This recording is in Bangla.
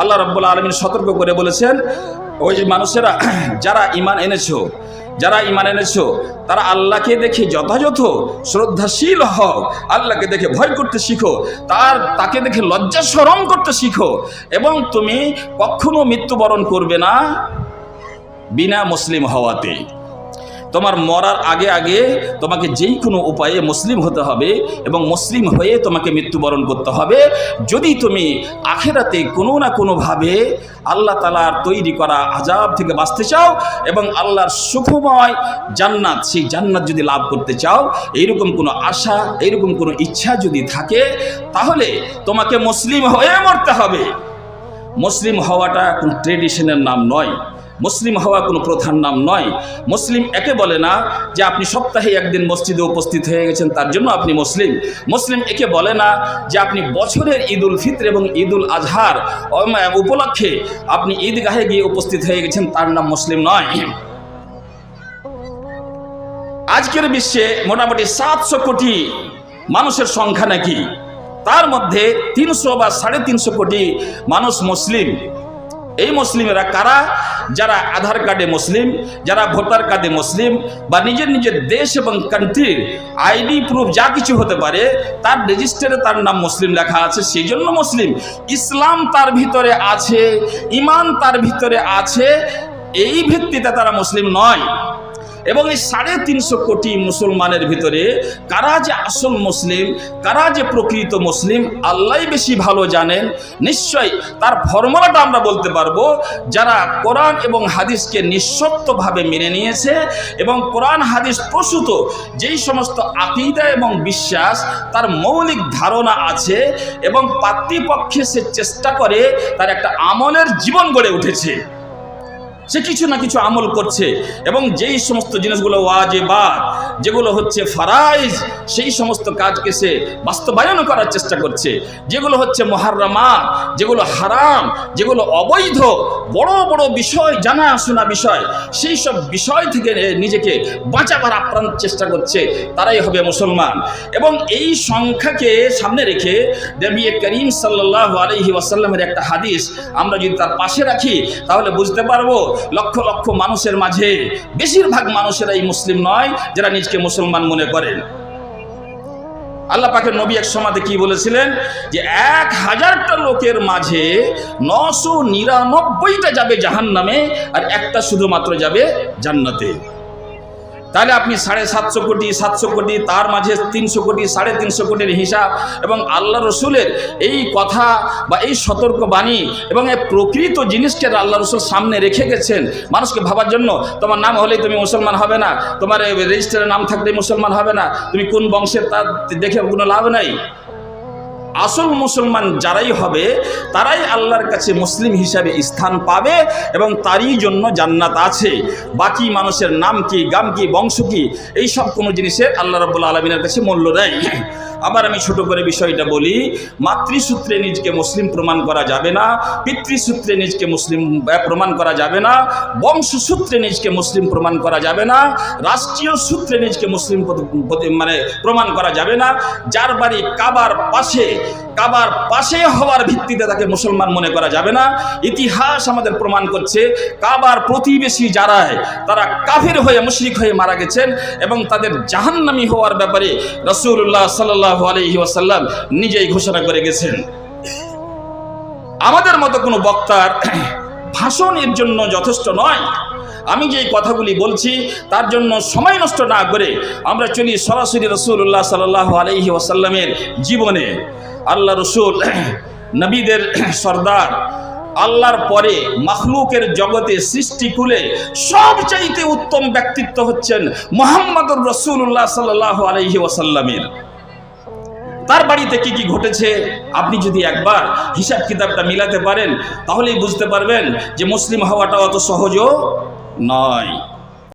আল্লাহ রব্বুল আলমিন সতর্ক করে বলেছেন, ওই যে মানুষেরা, যারা ইমান এনেছো, যারা ইমান এনেছো, তারা আল্লাহকে দেখে যথাযথ শ্রদ্ধাশীল হও, আল্লাহকে দেখে ভয় করতে শিখো, তার, তাকে দেখে লজ্জা স্মরণ করতে শিখো, এবং তুমি কখনো মৃত্যুবরণ করবে না, বিনা মুসলিম হওয়াতে। তোমার মরার আগে আগে তোমাকে যেই কোনো উপায়ে মুসলিম হতে হবে এবং মুসলিম হয়ে তোমাকে মৃত্যুবরণ করতে হবে। যদি তুমি আখেরাতে কোনো না কোনোভাবে আল্লাহ তালার তৈরি করা আজাব থেকে বাঁচতে চাও এবং আল্লাহর সুখময় জান্নাত, সেই জান্নাত যদি লাভ করতে চাও, এইরকম কোনো আশা, এইরকম কোনো ইচ্ছা যদি থাকে, তাহলে তোমাকে মুসলিম হয়ে মরতে হবে। মুসলিম হওয়াটা কোনো ট্রেডিশনের নাম নয়। মুসলিম হওয়া কোনো প্রধান নাম নয়। মুসলিম একে বলে না যে আপনি সপ্তাহে একদিন মসজিদে উপস্থিত হয়ে গেছেন, তার জন্য আপনি মুসলিম। মুসলিম একে বলে না যে আপনি বছরের ঈদ উল ফিত্র এবং ঈদ উল আজহার উপলক্ষে আপনি ঈদগাহে গিয়ে উপস্থিত হয়ে গেছেন, তার নাম মুসলিম নয়। আজকের বিশ্বে মোটামুটি সাতশো কোটি মানুষের সংখ্যা নাকি? তার মধ্যে তিনশো বা সাড়ে তিনশো কোটি মানুষ মুসলিম। এই মুসলিমেরা কারা? যারা আধার কার্ডে মুসলিম, যারা ভোটার কার্ডে মুসলিম, বা নিজের নিজের দেশ এবং কান্ট্রির আইডি প্রুফ যা কিছু হতে পারে, তার রেজিস্টারে তার নাম মুসলিম লেখা আছে সেই জন্য মুসলিম। ইসলাম তার ভিতরে আছে ইমান তার ভিতরে আছে, এই ভিত্তিতে তারা মুসলিম নয়। এবং এই সাড়ে তিনশো কোটি মুসলমানের ভিতরে কারা যে আসল মুসলিম, কারা যে প্রকৃত মুসলিম, আল্লাহ বেশি ভালো জানেন। নিশ্চয় তার ফর্মুলাটা আমরা বলতে পারব, যারা কোরআন এবং হাদিসকে নিঃশর্তভাবে মেনে নিয়েছে এবং কোরআন, হাদিস প্রসূত যেই সমস্ত আকিদা এবং বিশ্বাস তার মৌলিক ধারণা আছে এবং পাতৃপক্ষে সে চেষ্টা করে তার একটা আমলের জীবন গড়ে উঠেছে। সে কিছু না কিছু আমল করছে। এবং যেই সমস্ত জিনিসগুলো ওয়াজেবাদ যেগুলো হচ্ছে ফারাইজ, সেই সমস্ত কাজকে সে বাস্তবায়ন করার চেষ্টা করছে। যেগুলো হচ্ছে মহারামাত যেগুলো হারাম, যেগুলো অবৈধ, বড় বড় বিষয় জানা শোনা বিষয়, সেই সব বিষয় থেকে নিজেকে বাঁচাবার আপ্রাণ চেষ্টা করছে। তারাই হবে মুসলমান। এবং এই সংখ্যাকে সামনে রেখে দেবী করিম সাল্লাহ আলহি ওয়াসাল্লামের একটা হাদিস আমরা যদি তার পাশে রাখি, তাহলে বুঝতে পারব লক্ষ লক্ষ মানুষের মাঝে, বেশিরভাগ মানুষেরা এই মুসলিম নয় যারা নিজকে মুসলমান মনে করেন আল্লাহ পাকের নবী এক সমাধে কি বলেছিলেন? যে এক হাজারটা লোকের মাঝে নশো নিরানব্বইটা যাবে জাহান নামে আর একটা শুধুমাত্র যাবে জান্নাতে। তাহলে আপনি সাড়ে সাতশো কোটি সাতশো কোটি, তার মাঝে তিনশো কোটি, সাড়ে তিনশো কোটির হিসাব এবং আল্লাহ রসুলের এই কথা বা এই সতর্ক বাণী এবং এই প্রকৃত জিনিসকে আল্লাহ রসুল সামনে রেখে গেছেন মানুষকে ভাবার জন্য। তোমার নাম হলেই তুমি মুসলমান হবে না। তোমার রেজিস্টারের নাম থাকলে মুসলমান হবে না। তুমি কোন বংশের তা দেখে কোনো লাভ নাই। আসল মুসলমান যারাই হবে, তারাই আল্লাহর কাছে মুসলিম হিসাবে স্থান পাবে এবং তারই জন্য জান্নাত আছে। বাকি মানুষের নাম কি, গাম কি, বংশ কি, এইসব কোনো জিনিসের আল্লাহ রবুল্লা আলমিনের কাছে মূল্য দেয় আবার আমি ছোট করে বিষয়টা বলি, মাতৃসূত্রে নিজকে মুসলিম প্রমাণ করা যাবে না, পিতৃসূত্রে নিজকে মুসলিম প্রমাণ করা যাবে না, বংশসূত্রে নিজকে মুসলিম প্রমাণ করা যাবে না, রাষ্ট্রীয় সূত্রে নিজকে মুসলিম মানে প্রমাণ করা যাবে না, যার বাড়ি কাবার পাশে কাবার পাশে হওয়ার ভিত্তিতে তাকে মুসলমান মনে করা যাবে না, ইতিহাস আমাদের প্রমাণ করছে, কাবার প্রতিবেশী যারায় তারা কাফির হয়ে মুশরিক হয়ে মারা গেছেন এবং তাদের জাহান্নামি হওয়ার ব্যাপারে রসুল্লাহ সাল্লাহ ওয়াসাল্লাম নিজেই ঘোষণা করে গেছেন। আমাদের মতো কোনো বক্তার ভাষণ এর জন্য যথেষ্ট নয়। আমি যে কথাগুলি বলছি, তার জন্য সময় নষ্ট না করে আমরা চলি সরাসরি রসুল্লাহ সাল্লাহ আলহি ওয়াসাল্লামের জীবনে। আল্লাহ রসুল, নবীদের সর্দার, আল্লাহর পরে মখলুকের জগতে সৃষ্টি সৃষ্টিকুলে সবচাইতে উত্তম ব্যক্তিত্ব হচ্ছেন মোহাম্মদুর রসুল্লাহ সাল্লাহ আলহি ওয়াসাল্লামের। তার বাড়িতে কি কি ঘটেছে? আপনি যদি একবার হিসাব কিতাবটা মিলাতে পারেন, তাহলেই বুঝতে পারবেন যে মুসলিম হওয়াটা অত সহজও নয়।